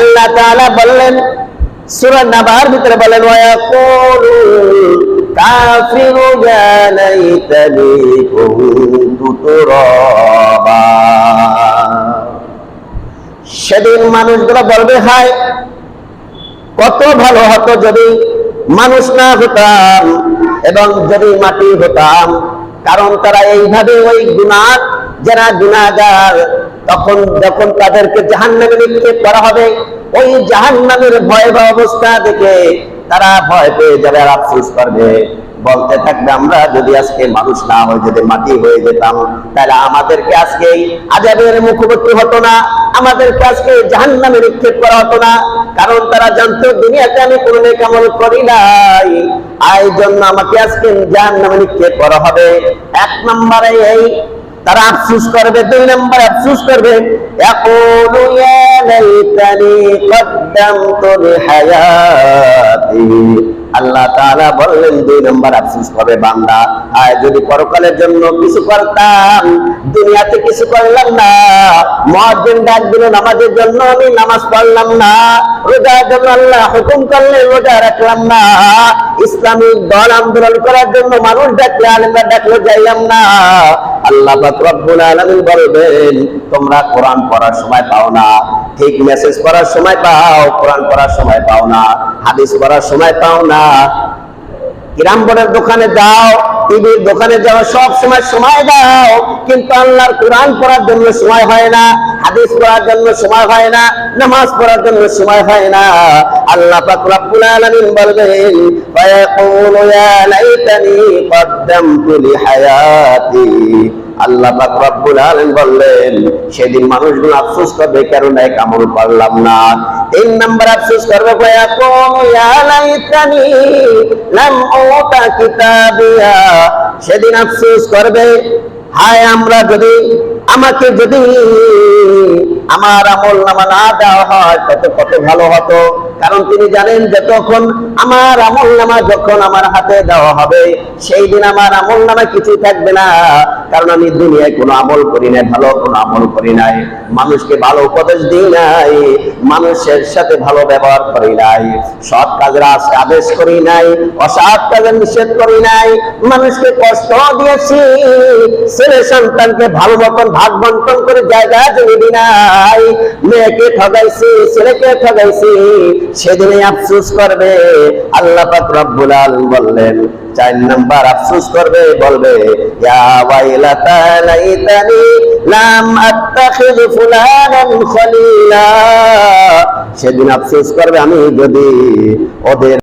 আল্লাহ তাআলা বললেন নাবার ভিতরে বলেন সেদিন মানুষগুলো বলবে, হায়, কত ভালো হতো যদি মানুষ না হতাম এবং যদি মাটি হতাম। কারণ তারা এইভাবে ওই গুনার যারা গুনাগার তখন যখন তাদেরকে জাহান নামে নিক্ষেপ করা হবে, ওই জাহান নামের ভয়াবহ অবস্থা দেখে তারা ভয় পেয়ে যাবে আর আফসোস করবে। বলতে থাকবে, আমরা যদি আজকে মানুষ না হয়ে যদি মাটি হয়ে যেতাম, তাহলে আমাদেরকে আজকে এই আজাবের মুখোমুখি হতো না, আমাদেরকে আজকে জাহান নামে নিক্ষেপ করা হতো না। কারণ তারা জানতো, দুনিয়াতে আমি কোনো কামল করি নাই। এই জন্য আমাকে আজকে জাহান নামে নিক্ষেপ করা হবে। এক নম্বরে এই তারা আফসুস করবে, দুই নম্বর আফসুস করবে আল্লাহ তাআলা বললেন, দুই নম্বর আফসোস করবে বান্দা, আয় যদি পরকালের জন্য কিছু করতাম, দুনিয়াতে কিছু করলাম না। মুয়াজ্জিন ডাক দিল, নামাজের জন্য আমি নামাজ পড়লাম না। রোজার জন্য আল্লাহ হুকুম করলে রোজা রাখলাম না। ইসলামিক দল আন্দোলন করার জন্য মানুষ ডাকলে, আলেমরা ডাকলে যাইলাম না। আল্লাহ রব্বুল আলামিন বলবেন, তোমরা কোরআন পড়ার সময় পাও না। ঠিক মেসেজ করার সময় পাও, কোরআন পড়ার সময় পাও না। হাদিস পড়ার সময় পাও না। কিরাম বোর্ডের দোকানে যাও টিভির দোকানে যাও, সব সময় সময় দাও, কিন্তু আল্লাহর কোরআন পড়ার জন্য সময় হয় না। হাদিস পড়ার জন্য সময় হয় না, নামাজ পড়ার জন্য সময় হয় না। আল্লাহ পাক রব্বুল আলামিন বলবেন, ফায়াকুলু ইয়া লাইতানি কদ্দামতু লিহায়াতি। আল্লাহ পাক রব্বুল আলামিন বললেন সেদিন মানুষগুলো আফসোস করবে, কারণ এক আমল করলাম না। তিন নাম্বার আফসোস করবে, ফায়াকুলু ইয়া লাইতানি লাম উতা কিতাবিয়া। সেদিন আফসোস করবে, হায় আমরা যদি, আমাকে যদি আমার আমল নামা না দেওয়া হয় তত কত ভালো হতো। কারণ তিনি জানেন যে তখন আমার আমল নামা যখন আমার হাতে দেওয়া হবে, সেই দিন আমার আমল নামা কিছুই থাকবে না। কারণ আমি দুনিয়ায় কোনো আমল করি নাই, ভালো কোনো আমল করি নাই। মানুষকে ভালো উপদেশ দিই নাই। মানুষের সাথে ভালো ব্যবহার করি নাই, সৎ কাজের আদেশ করি নাই, অসৎ কাজের নিষেধ করি নাই, মানুষকে কষ্ট দিয়েছি, ছেলে সন্তানকে ভালো মতন ভাগ বন্টন করে জায়গা জমি দিই নাই মেয়েকে ঠগাইছি, ছেলেকে ঠগাইছি, সেদিনে আফসোস করবে, আল্লাহ পাক রব্বুল আলামিন বললেন, চার নাম্বার আফসোস করবে, বলবে, ইয়া ওয়াইলাতা লাইতানি সেদিন আফসোস করবে আমি যদি ওদের